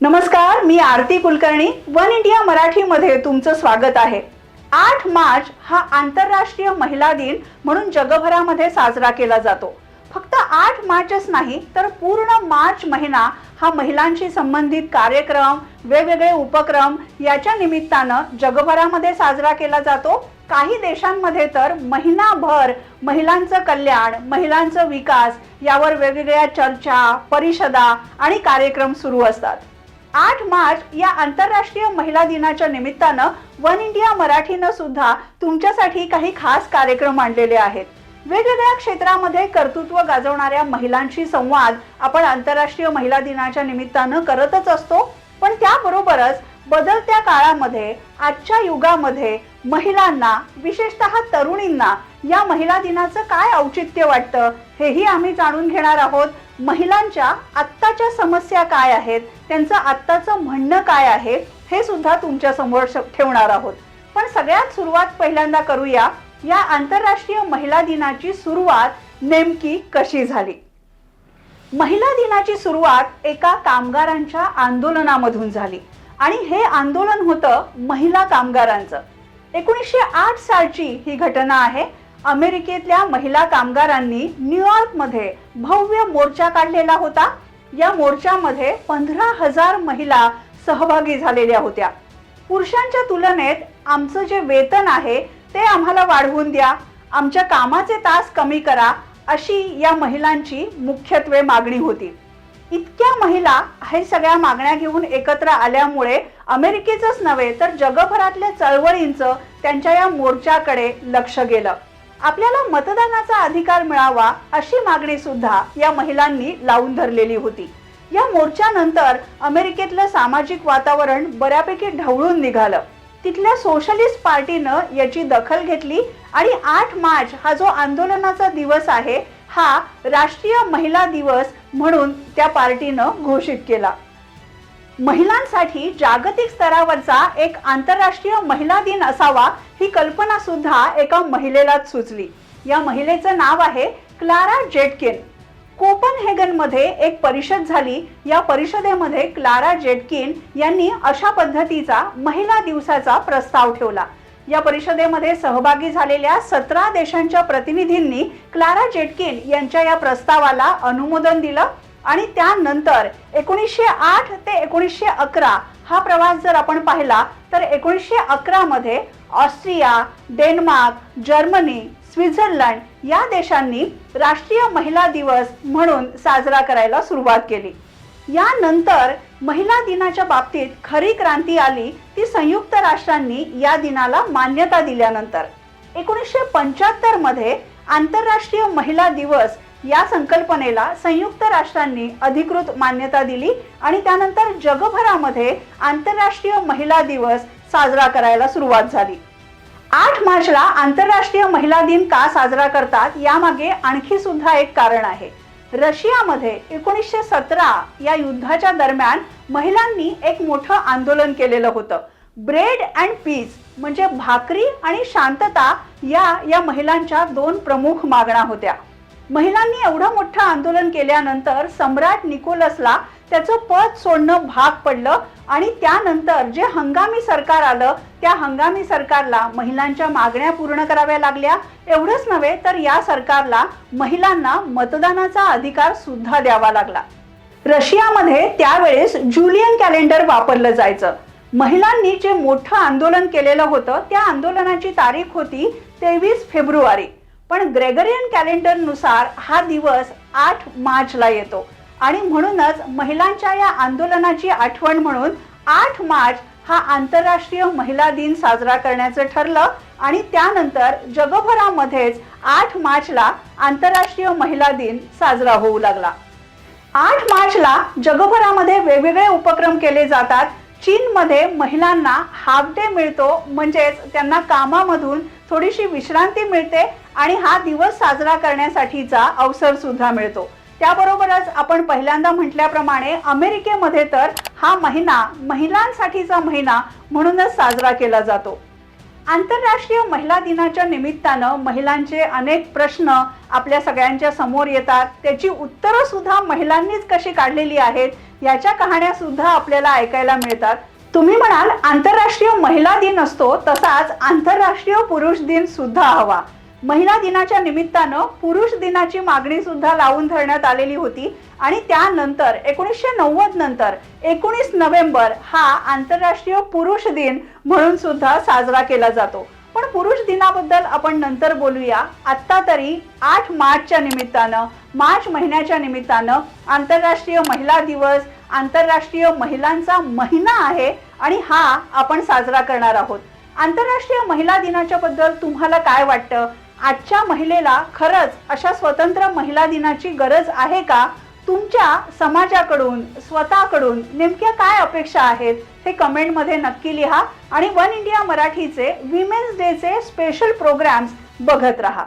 नमस्कार मी Aarti Kulkarni. One India मराठीमध्ये तुमचं स्वागत आहे. आठ मार्च हा आंतरराष्ट्रीय महिला दिन म्हणून जगभरामध्ये साजरा केला जातो. फक्त आठ मार्चच नाही तर पूर्ण मार्च महिना हा महिलांशी संबंधित कार्यक्रम वेगवेगळे उपक्रम याच्या निमित्तानं जगभरामध्ये साजरा केला जातो. काही देशांमध्ये तर महिनाभर महिलांचं कल्याण महिलांचा विकास यावर वेगवेगळ्या चर्चा परिषदा आणि कार्यक्रम सुरू असतात. आठ मार्च या आंतरराष्ट्रीय महिला दिनाच्या निमित्तानं वन इंडिया मराठीनं सुद्धा तुमच्यासाठी काही खास कार्यक्रम आणलेले आहेत. वेगवेगळ्या क्षेत्रामध्ये कर्तृत्व गाजवणाऱ्या महिलांशी संवाद आपण आंतरराष्ट्रीय महिला दिनाच्या निमित्तानं करतच असतो. पण त्याबरोबरच बदलत्या काळामध्ये आजच्या युगामध्ये महिलांना विशेषतः तरुणींना या महिला दिनाचं काय औचित्य वाटतं हेही आम्ही जाणून घेणार आहोत. महिलांच्या आत्ताच्या समस्या काय आहेत? त्यांचं आत्ताचं म्हणणं काय आहे? हे सुद्धा तुमच्यासमोर ठेवणार आहोत. पण सगळ्यात सुरुवात पहिल्यांदा करूया. या आंतरराष्ट्रीय महिला दिनाची सुरुवात नेमकी कशी झाली? महिला दिनाची सुरुवात एका कामगारांच्या आंदोलनामधून झाली. आणि हे आंदोलन होतं महिला कामगारांचं. एकोणीसशे आठ सालची ही घटना आहे. अमेरिकेतल्या महिला कामगारांनी न्यूयॉर्कमध्ये भव्य मोर्चा काढलेला होता. या मोर्चामध्ये पंधरा हजार महिला सहभागी झालेल्या होत्या. पुरुषांच्या तुलनेत आमचं जे वेतन आहे ते आम्हाला वाढवून द्या. आमच्या कामाचे तास कमी करा अशी या महिलांची मुख्यत्वे मागणी होती. इतक्या महिला हे सगळ्या मागण्या घेऊन एकत्र आल्यामुळे अमेरिकेचंच नव्हे तर जगभरातल्या चळवळींचं त्यांच्या या मोर्चाकडे लक्ष गेलं. आपल्याला मतदानाचा अधिकार मिळावा अशी मागणी सुद्धा या महिलांनी लावून धरलेली होती. या मोर्चानंतर अमेरिकेतलं सामाजिक वातावरण बऱ्यापैकी ढवळून निघालं. तिथल्या सोशलिस्ट पार्टीनं याची दखल घेतली आणि आठ मार्च हा जो आंदोलनाचा दिवस आहे हा राष्ट्रीय महिला दिवस म्हणून त्या पार्टीनं घोषित केला. महिलांसाठी जागतिक स्तरावरचा एक आंतरराष्ट्रीय महिला दिन असावा ही कल्पना सुद्धा एका महिलेलाच सुचली. या महिलेचं नाव आहे क्लारा जेटकिन. कोपनहेगनमध्ये एक परिषद झाली. या परिषदेमध्ये क्लारा जेटकिन यांनी अशा पद्धतीचा महिला दिवसाचा प्रस्ताव ठेवला. या परिषदेमध्ये सहभागी झालेल्या सतरा देशांच्या प्रतिनिधींनी क्लारा जेटकिन यांच्या या प्रस्तावाला अनुमोदन दिलं. आणि त्यानंतर एकोणीसशे आठ ते एकोणीसशे अकरा हा प्रवास जर आपण पाहिला तर एकोणीसशे अकरामध्ये ऑस्ट्रिया डेन्मार्क जर्मनी स्वित्झर्लंड या देशांनी राष्ट्रीय महिला दिवस म्हणून साजरा करायला सुरुवात केली. यानंतर महिला दिनाच्या बाबतीत खरी क्रांती आली ती संयुक्त राष्ट्रांनी या दिनाला मान्यता दिल्यानंतर. एकोणीसशे पंच्याहत्तरमध्ये आंतरराष्ट्रीय महिला दिवस या संकल्पनेला संयुक्त राष्ट्रांनी अधिकृत मान्यता दिली आणि त्यानंतर जगभरामध्ये आंतरराष्ट्रीय महिला दिवस साजरा करायला सुरुवात झाली. आठ मार्चला आंतरराष्ट्रीय महिला दिन का साजरा करतात यामागे आणखी सुद्धा एक कारण आहे. रशियामध्ये एकोणीसशे सतरा या युद्धाच्या दरम्यान महिलांनी एक मोठं आंदोलन केलेलं होतं. ब्रेड अँड पीस म्हणजे भाकरी आणि शांतता या या महिलांच्या दोन प्रमुख मागण्या होत्या. महिलांनी एवढं मोठं आंदोलन केल्यानंतर सम्राट निकोलसला त्याचं पद सोडणं भाग पडलं आणि त्यानंतर जे हंगामी सरकार आलं त्या हंगामी सरकारला महिलांच्या मागण्या पूर्ण कराव्या लागल्या. एवढंच नव्हे तर या सरकारला महिलांना मतदानाचा अधिकार सुद्धा द्यावा लागला. रशियामध्ये त्यावेळेस जुलियन कॅलेंडर वापरलं जायचं. महिलांनी जे मोठं आंदोलन केलेलं होतं त्या आंदोलनाची तारीख होती तेवीस फेब्रुवारी. पण ग्रेगरियन कॅलेंडरनुसार हा दिवस आठ मार्चला येतो. आणि म्हणूनच महिलांच्या या आंदोलनाची आठवण म्हणून आठ मार्च हा आंतरराष्ट्रीय महिला दिन साजरा करण्याचं ठरलं आणि त्यानंतर जगभरामध्येच आठ मार्चला आंतरराष्ट्रीय महिला दिन साजरा होऊ लागला. आठ मार्चला जगभरामध्ये वेगवेगळे उपक्रम केले जातात. चीनमध्ये महिलांना हाफ डे मिळतो म्हणजेच त्यांना कामामधून थोडीशी विश्रांती मिळते आणि हा दिवस साजरा करण्यासाठीचा अवसर सुद्धा मिळतो. त्याबरोबरच आपण पहिल्यांदा म्हटल्याप्रमाणे अमेरिकेमध्ये तर हा महिना महिलांसाठीचा महिना म्हणूनच साजरा केला जातो. आंतरराष्ट्रीय महिला दिनाच्या निमित्तानं महिलांचे अनेक प्रश्न आपल्या सगळ्यांच्या समोर येतात. त्याची उत्तरं सुद्धा महिलांनीच कशी काढलेली आहेत याच्या कहाण्या सुद्धा आपल्याला ऐकायला मिळतात. तुम्ही म्हणाल आंतरराष्ट्रीय महिला दिन असतो तसाच आंतरराष्ट्रीय पुरुष दिन सुद्धा हवा. महिला दिनाच्या निमित्तानं पुरुष दिनाची मागणी सुद्धा लावून धरण्यात आलेली होती आणि त्यानंतर एकोणीसशे नव्वद नंतर एकोणीस नोव्हेंबर हा आंतरराष्ट्रीय पुरुष दिन म्हणून सुद्धा साजरा केला जातो. पण पुरुष दिनाबद्दल आपण नंतर बोलूया. आत्ता तरी आठ मार्चच्या निमित्तानं मार्च महिन्याच्या निमित्तानं आंतरराष्ट्रीय महिला दिवस आंतरराष्ट्रीय महिलांचा महिना आहे आणि हा आपण साजरा करणार आहोत. आंतरराष्ट्रीय महिला दिनाच्या बद्दल तुम्हाला काय वाटतं? आजच्या महिलेला खरंच अशा स्वतंत्र महिला दिनाची गरज आहे का? तुमच्या समाजाकडून स्वतःकडून नेमक्या काय अपेक्षा आहेत हे कमेंटमध्ये नक्की लिहा आणि वन इंडिया मराठीचे विमेन्स डेचे स्पेशल प्रोग्राम्स बघत राहा.